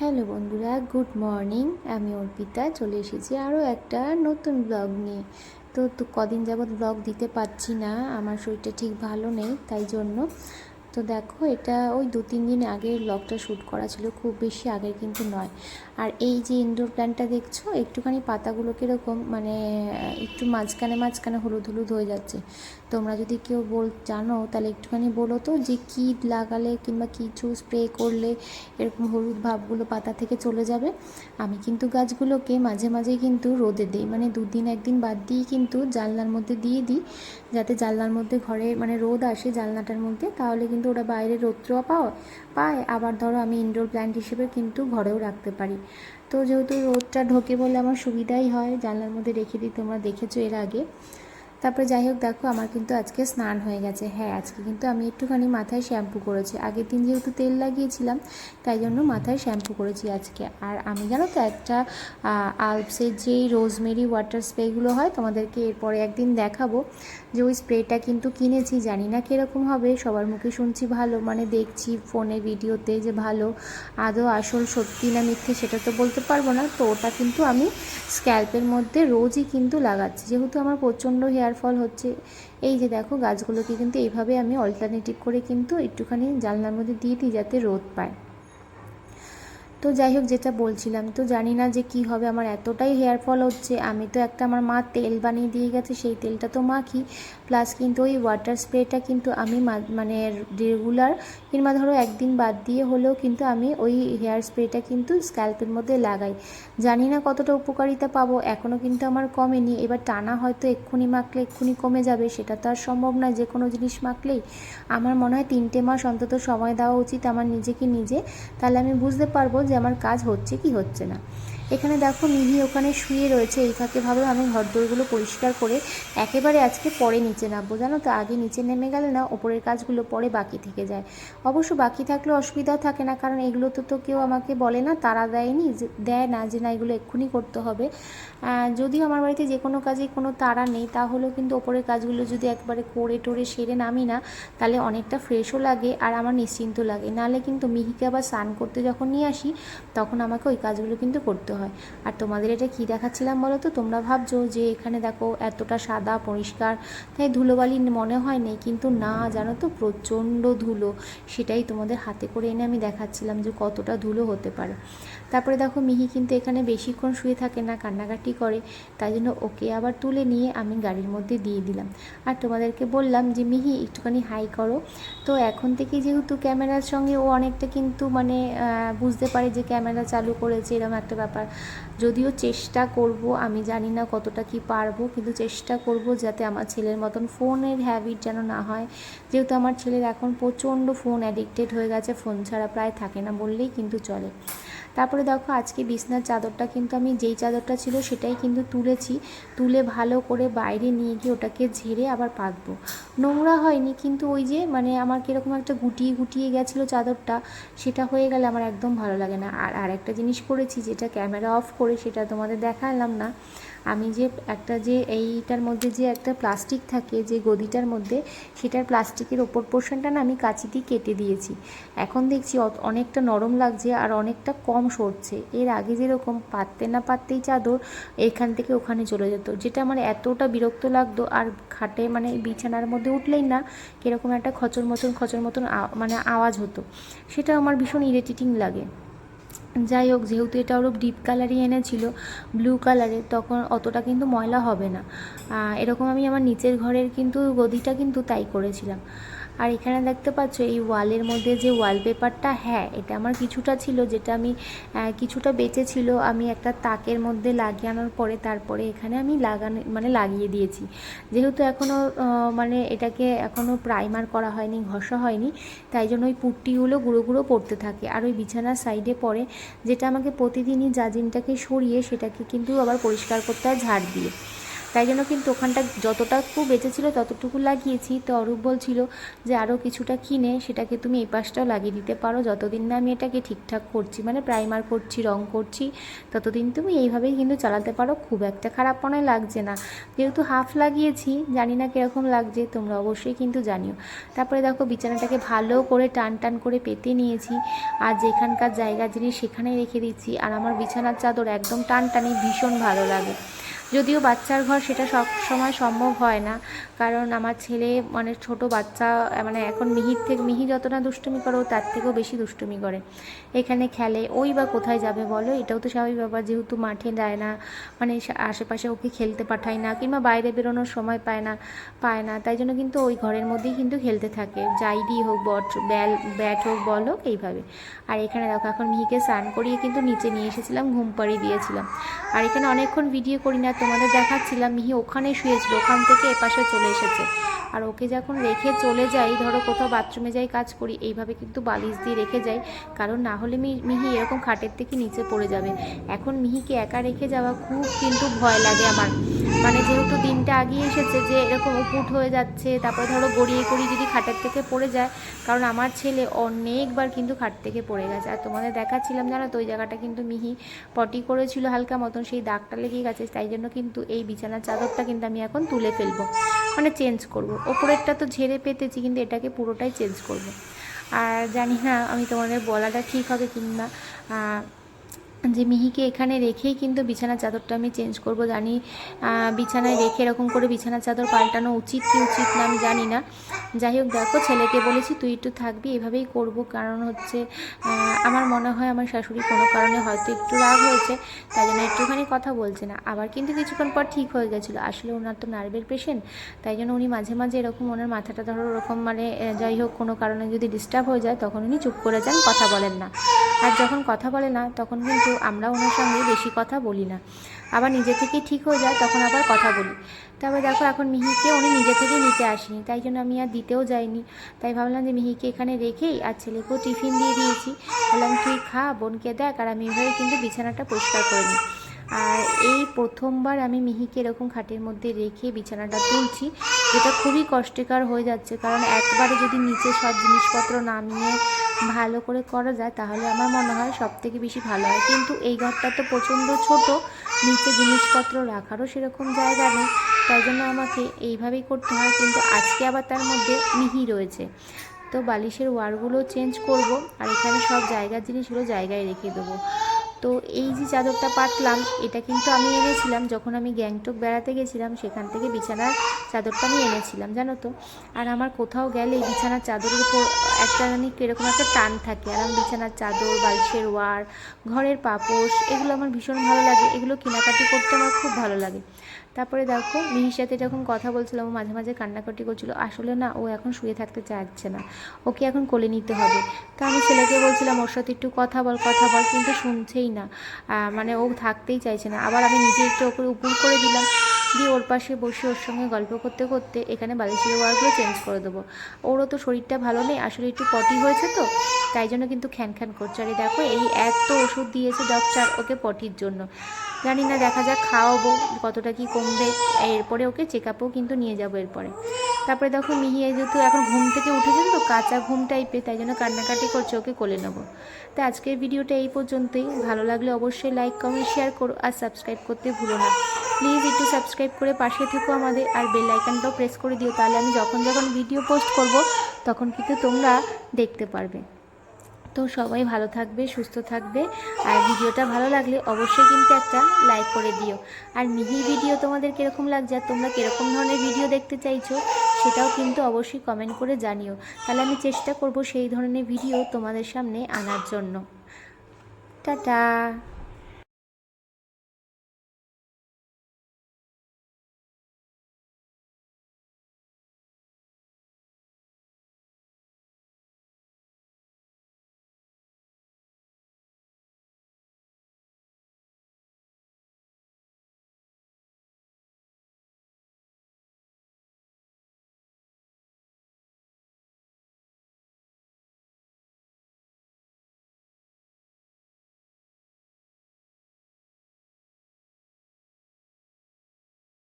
Hello বন্ধুরা, good morning. আমি অর্পিতা, চলে এসেছি আরও একটা নতুন ব্লগ নিয়ে। তো তো কদিন যাবৎ ব্লগ দিতে পারছি না, আমার শরীরটা ঠিক ভালো নেই, তাই জন্য তো দেখো, এটা ওই দু তিন দিন আগে ব্লগটা শ্যুট করা ছিল, খুব বেশি আগের কিন্তু নয়। আর এই যে ইনডোর প্ল্যান্টটা দেখছ, একটুখানি পাতাগুলো কীরকম মানে একটু মাঝখানে মাঝখানে হলুদ হলুদ হয়ে যাচ্ছে। তোমরা যদি কেউ বল, জানো, তাহলে একটুখানি বলো তো যে কী লাগালে কিংবা কিছু স্প্রে করলে এরকম হলুদ ভাবগুলো পাতা থেকে চলে যাবে। আমি কিন্তু গাছগুলোকে মাঝে মাঝে কিন্তু রোদে দিই মানে দুদিন একদিন বাদ দিয়েই কিন্তু জানলার মধ্যে দিয়ে দিই। যাতে জানলার মধ্যে ঘরে মানে রোদ আসে জানলাটার মধ্যে, তাহলে কিন্তু ওরা বাইরে রৌদ্র পাও, পায়। আবার ধরো আমি ইনডোর প্ল্যান্ট হিসেবে কিন্তু ঘরেও রাখতে পারি। তো যেহেতু রোদটা ঢোকে বলে আমার সুবিধাই হয়, জানলার মধ্যে রেখে দিই, তোমরা দেখেছ এর আগে। তারপরে যাই হোক, দেখো আমার কিন্তু আজকে স্নান হয়ে গেছে। হ্যাঁ আজকে কিন্তু আমি একটুখানি মাথায় শ্যাম্পু করেছি। আগের দিন যেহেতু তেল লাগিয়েছিলাম, তাই জন্য মাথায় শ্যাম্পু করেছি আজকে। আর আমি জানো তো একটা আলপসের যেই রোজমেরি ওয়াটার স্প্রেগুলো হয়, তোমাদেরকে এরপরে একদিন দেখাবো। যে ওই স্প্রেটা কিন্তু কিনেছি, জানি না কীরকম হবে, সবার মুখে শুনছি ভালো মানে দেখছি ফোনে, ভিডিওতে যে ভালো, আদৌ আসল সত্যি না মিথ্যে সেটা তো বলতে পারব না। তো ওটা কিন্তু আমি স্ক্যাল্পের মধ্যে রোজই কিন্তু লাগাচ্ছি। যেহেতু আমার প্রচণ্ড হেয়ার ফল হচ্ছে। এই যে দেখো, গাছগুলোকে কিন্তু এইভাবে আমি অল্টারনেটিভ করে কিন্তু একটুখানি জানলার মধ্যে দিয়ে দিই যাতে রোদ পায়। তো যাই হোক, যেটা বলছিলাম, তো জানি না যে কি হবে। আমার এতটাই হেয়ার ফল হচ্ছে। আমি তো একটা আমার মা তেল বানিয়ে দিয়ে গেছে, সেই তেলটা তো মাখি প্লাস কিন্তু ওই ওয়াটার স্প্রেটা কিন্তু আমি মানে রেগুলার কিংবা ধরো একদিন বাদ দিয়ে হলেও কিন্তু আমি ওই হেয়ার স্প্রেটা কিন্তু স্ক্যাল্পের মধ্যে লাগাই। জানি না কতটা উপকারিতা পাবো এখনও কিন্তু আমার কমেনি। এবার টানা হয়তো এক্ষুনি মাখলে এক্ষুনি কমে যাবে, সেটা তো আর সম্ভব নয়, যে কোনো জিনিস মাখলেই। আমার মনে হয় তিনটে মাস অন্তত সময় দেওয়া উচিত, আমার নিজেকে নিজে। তাহলে আমি বুঝতে পারব যে আমার কাজ হচ্ছে কি হচ্ছে না। এখানে দেখো মিহি ওখানে শুয়ে রয়েছে, এই ফাঁকে ভাবে আমি ঘরদোরগুলো পরিষ্কার করে একেবারে আজকে পরে নিচে নামবো। জানো তো, আগে নিচে নেমে গেলে না ওপরের কাজগুলো পরে বাকি থেকে যায়। অবশ্য বাকি থাকলে অসুবিধা থাকে না, কারণ এগুলো তো তো কেউ আমাকে বলে না, তারা দেয়নি দেয় না, যে না এগুলো এক্ষুনি করতে হবে। যদিও আমার বাড়িতে যে কোনো কাজে কোনো তারা নেই, তাহলেও কিন্তু ওপরের কাজগুলো যদি একবারে করে টোরে সেরে নামি না, তাহলে অনেকটা ফ্রেশও লাগে আর আমার নিশ্চিন্ত লাগে। নাহলে কিন্তু মিহিকে আবার স্নান করতে যখন নিয়ে আসি, তখন আমাকে ওই কাজগুলো কিন্তু করতে আর তোমাদের এটা কী দেখাচ্ছিলাম বলো তো তোমরা ভাবছ যে এখানে দেখো এতটা সাদা, পরিষ্কার, তাই ধুলোবালি মনে হয় নেই। কিন্তু না, জানো তো, প্রচণ্ড ধুলো। সেটাই তোমাদের হাতে করে এনে আমি দেখাচ্ছিলাম যে কতটা ধুলো হতে পারে। তারপরে দেখো, মিহি কিন্তু এখানে বেশিক্ষণ শুয়ে থাকে না, কান্নাকাটি করে। তাই জন্য ওকে আবার তুলে নিয়ে আমি গাড়ির মধ্যে দিয়ে দিলাম। আর তোমাদেরকে বললাম যে, মিহি, একটুখানি হাই করো। তো এখন থেকে যেহেতু ক্যামেরার সঙ্গে ও অনেকটা কিন্তু মানে বুঝতে পারে যে ক্যামেরা চালু করেছে, এরকম একটা ব্যাপার। যদিও চেষ্টা করব, আমি জানি না কতটা কি পারব, কিন্তু চেষ্টা করব যাতে আমার ছেলের মতন ফোনের হ্যাবিট যেন না হয়। যেহেতু আমার ছেলের এখন প্রচণ্ড ফোন অ্যাডিক্টেড হয়ে গেছে ফোন ছাড়া প্রায় থাকে না বললেই কিন্তু চলে। তারপরে দেখো আজকে বিছনার চাদরটা কিন্তু আমি যেই চাদরটা ছিল সেটাই কিন্তু তুলেছি। তুলে ভালো করে বাইরে নিয়ে গিয়ে ওটাকে ঝেড়ে আবার পাতবো। নোংরা হয়নি কিন্তু ওই যে মানে আমার কীরকম একটা গুটিয়ে গুটিয়ে গেছিল চাদরটা, সেটা হয়ে গেলে আমার একদম ভালো লাগে না। আর আরেকটা জিনিস করেছি যেটা ক্যামেরা অফ করে সেটা তোমাদের দেখালাম না। আমি যে একটা যে এইটার মধ্যে যে একটা প্লাস্টিক থাকে, যে গদিটার মধ্যে, সেটার প্লাস্টিকের ওপর পোর্শনটা না আমি কাঁচি দিয়ে কেটে দিয়েছি। এখন দেখছি অনেকটা নরম লাগছে আর অনেকটা কম সরছে। এর আগে যেরকম পাততে না পাততেই চাদর এখান থেকে ওখানে চলে যেত। যেটা আমার এতটা বিরক্ত লাগতো আর খাটে মানে বিছানার মধ্যে উঠলেই না কীরকম একটা খচর মতন খচর মতন মানে আওয়াজ হতো। সেটা আমার ভীষণ ইরিটেটিং লাগে। যাই হোক, যেহেতু এটা ওরও ডিপ কালারই এনেছিল ব্লু কালারের তখন অতটা কিন্তু ময়লা হবে না। এরকম আমি আমার নিচের ঘরের কিন্তু গদিটা কিন্তু তাই করেছিলাম। আর এখানে দেখতে পাচ্ছ, এই ওয়ালের মধ্যে যে ওয়ালপেপারটা হ্যাঁ এটা আমার কিছুটা ছিল, যেটা আমি কিছুটা বেঁচে ছিল, আমি একটা তাকের মধ্যে লাগিয়ানোর পরে তারপরে এখানে আমি লাগানো মানে লাগিয়ে দিয়েছি। যেহেতু এখনও মানে এটাকে এখনও প্রাইমার করা হয়নি, ঘষা হয়নি, তাই জন্য ওই পুট্টিগুলো গুঁড়ো গুঁড়ো পড়তে থাকে। আর ওই বিছানার সাইডে পড়ে, যেটা আমাকে প্রতিদিনই জাজিনটাকে সরিয়ে সেটাকে কিন্তু আবার পরিষ্কার করতে হয়, ঝাড় দিয়ে। তাই জন্য কিন্তু ওখানটা যতটুকু বেঁচেছিল ততটুকু লাগিয়েছি। তো অরূপ বলছিল যে আরও কিছুটা কিনে, সেটাকে তুমি এই পাশটাও লাগিয়ে দিতে পারো। যতদিন না আমি এটাকে ঠিকঠাক করছি মানে প্রাইমার করছি, রং করছি, ততদিন তুমি এইভাবেই কিন্তু চালাতে পারো। খুব একটা খারাপ মনে লাগছে না। যেহেতু হাফ লাগিয়েছি, জানি না কীরকম লাগছে, তোমরা অবশ্যই কিন্তু জানিও। তারপরে দেখো বিছানাটাকে ভালো করে টান টান করে পেতে নিয়েছি। আর যেখানকার জায়গা জিনিস সেখানেই রেখে দিচ্ছি। আর আমার বিছানার চাদর একদম টান টানি ভীষণ ভালো লাগে। যদিও বাচ্চার ঘর সেটা সব সময় সম্ভব হয় না, কারণ আমার ছেলে মানে ছোট বাচ্চা মানে এখন মিহির থেকে, মিহি যতটা দুষ্টুমি করে ও তার থেকেও বেশি দুষ্টুমি করে। এখানে খেলে, ওই বা কোথায় যাবে বলো? এটাও তো স্বাভাবিক ব্যাপার, যেহেতু মাঠে যায় না মানে আশেপাশে ওকে খেলতে পাঠায় না, কিংবা বাইরে বেরোনোর সময় পায় না পায় না, তাই জন্য কিন্তু ওই ঘরের মধ্যেই কিন্তু খেলতে থাকে। যাইডি হোক, বট, ব্যাল, ব্যাট হোক, বল হোক, এইভাবে। আর এখানে দেখো, এখন মিহিকে স্নান করিয়ে কিন্তু নিচে নিয়ে এসেছিলাম, ঘুম পাড়িয়ে দিয়েছিলাম। আর এখানে অনেকক্ষণ ভিডিও করি না তোমাদের দেখাচ্ছিলাম, মিহি ওখানে শুয়েছিল, ওখান থেকে এপাশে চলে এসেছে। আর ওকে যখন রেখে চলে যাই, ধরো কোথাও বাথরুমে যাই, কাজ করি, এইভাবে কিন্তু বালিশ দিয়ে রেখে যাই, কারণ না হলে মিহি এরকম খাটের থেকে নিচে পড়ে যাবে। এখন মিহিকে একা রেখে যাওয়া খুব কিন্তু ভয় লাগে আমার। মানে যেহেতু দিনটা আগিয়ে এসেছে যে এরকম উপুট হয়ে যাচ্ছে, তারপরে ধরো গড়িয়ে গড়িয়ে যদি খাটের থেকে পড়ে যায়, কারণ আমার ছেলে অনেকবার কিন্তু খাট থেকে পড়ে গেছে। আর তোমাদের দেখাচ্ছিলাম জানো তো, ওই জায়গাটা কিন্তু মিহি পটি করেছিল হালকা মতন, সেই দাগটা লেগে গেছে, তাই জন্য কিন্তু এই বিছানার চাদরটা কিন্তু আমি এখন তুলে ফেলব মানে চেঞ্জ করব। ওপরেরটা তো ঝেড়ে পেতেছি, কিন্তু এটাকে পুরোটাই চেঞ্জ করব। আর জানি না আমি তোমাদের বলাটা ঠিক হবে কিংবা যে মিহিকে এখানে রেখেই কিন্তু বিছানার চাদরটা আমি চেঞ্জ করব, জানি বিছানায় রেখে এরকম করে বিছানার চাদর পাল্টানো উচিত কি উচিত না আমি জানি না। যাই হোক, দেখো, ছেলেকে বলেছি তুই একটু থাকবি, এভাবেই করব। কারণ হচ্ছে আমার মনে হয় আমার শাশুড়ি কোনো কারণে হয়তো একটু রাগ হয়েছে, তাই জন্য একটুখানি কথা বলছে না। আবার কিন্তু কিছুক্ষণ পর ঠিক হয়ে গেছিল। আসলে ওনার তো নার্ভের পেশেন্ট, তাই জন্য উনি মাঝে মাঝে এরকম ওনার মাথাটা ধরো ওরকম মানে যাই হোক, কোনো কারণে যদি ডিস্টার্ব হয়ে যায়, তখন উনি চুপ করে যান, কথা বলেন না। আর যখন কথা বলে না, তখন কিন্তু আমরা ওনার সঙ্গে বেশি কথা বলি না। আবার নিজে থেকে ঠিক হয়ে যায়, তখন আবার কথা বলি। তারপরে দেখো, এখন মিহিকে উনি নিজে থেকে নিতে আসেনি, তাই জন্য আমি আর দিতেও যাইনি। তাই ভাবলাম যে মিহিকে এখানে রেখেই আর ছেলেকেও টিফিন দিয়ে দিয়েছি। বললাম, তুই খা, বোনকে দেখ, আর আমি এভাবে কিন্তু বিছানাটা পরিষ্কার করে নিই। আর এই প্রথমবার আমি মিহিকে এরকম খাটের মধ্যে রেখে বিছানাটা তুলছি, যেটা খুবই কষ্টকর হয়ে যাচ্ছে। কারণ একবারে যদি নিচে সব জিনিসপত্র নামিয়ে ভালো করে করা যায়, তাহলে আমার মনে হয় সব থেকে বেশি ভালো হয়। কিন্তু এই ঘরটা তো প্রচণ্ড ছোট, নিচে জিনিসপত্র রাখারও সেরকম জায়গা নেই, তাই জন্য আমাকে এইভাবেই করতে হয়। কিন্তু আজকে আবার তার মধ্যে মিহি রয়েছে। তো বালিশের ওয়ারগুলো চেঞ্জ করব, আর এখানে সব জায়গার জিনিসগুলো জায়গায় রেখে দেবো। তো এই যে চাদরটা পাতলাম এটা কিন্তু আমি এনেছিলাম যখন আমি গ্যাংটক বেড়াতে গেছিলাম, সেখান থেকে বিছানার চাদরটা আমি এনেছিলাম, জানো তো? আর আমার কোথাও গেলে বিছানার চাদরের উপর একটা জানি কীরকম একটা টান থাকে। আর বিছানার চাদর, বালিশের ওয়ার, ঘরের পাপোশ, এগুলো আমার ভীষণ ভালো লাগে। এগুলো কেনাকাটি করতে আমার খুব ভালো লাগে। তারপরে দেখো, মিহির সাথে যখন কথা বলছিলাম, ও মাঝে মাঝে কান্নাকাটি করছিল। আসলে না, ও এখন শুয়ে থাকতে চাচ্ছে না। ওকে এখন কোলে নিতে হবে। তা আমি ছেলেকে বলছিলাম, ওর সাথে একটু কথা বল কথা বল। কিন্তু শুনছেই না। মানে ও থাকতেই চাইছে না। আবার আমি নিজে একটু ওকে উপর করে দিলাম। দিয়ে ওর পাশে বসে ওর সঙ্গে গল্প করতে করতে এখানে বালিশের ওয়ারগুলো চেঞ্জ করে দেবো। ওরও তো শরীরটা ভালো নেই, আসলে একটু পটি হয়েছে তো, তাই জন্য কিন্তু খ্যান খ্যান করছে। আর দেখো, এই এত ওষুধ দিয়েছে ডক্টর ওকে পটির জন্য। জানি না, দেখা যাক খাওয়াবো, কতটা কি কমবে। এরপরে ওকে চেক আপও কিন্তু নিয়ে যাব এরপরে। তারপরে দেখো মিহি যেহেতু এখন ঘুম থেকে উঠেছেন তো, কাঁচা ঘুম টাইপের তাই জন্য কান্নাকাটি করছে, ওকে কোলে নেব। তো আজকের ভিডিওটা এই পর্যন্তই। ভালো লাগলে অবশ্যই লাইক কমেন্ট শেয়ার করো, আর সাবস্ক্রাইব করতে ভুলো না। প্লিজ একটু সাবস্ক্রাইব করে পাশে থেকো আমাদের, আর বেল আইকনটাও প্রেস করে দিও, তাহলে আমি যখন যখন ভিডিও পোস্ট করব, তখন কিন্তু তোমরা দেখতে পারবে। তো সবাই ভালো থাকবে, সুস্থ থাকবে, আর ভিডিওটা ভালো লাগলে অবশ্যই কিন্তু একটা লাইক করে দিও। আর মিহির ভিডিও তোমাদের কীরকম লাগছে, আর তোমরা কীরকম ধরনের ভিডিও দেখতে চাইছো, সেটাও কিন্তু অবশ্যই কমেন্ট করে জানিও। তাহলে আমি চেষ্টা করব সেই ধরনের ভিডিও তোমাদের সামনে আনার জন্য। টাটা!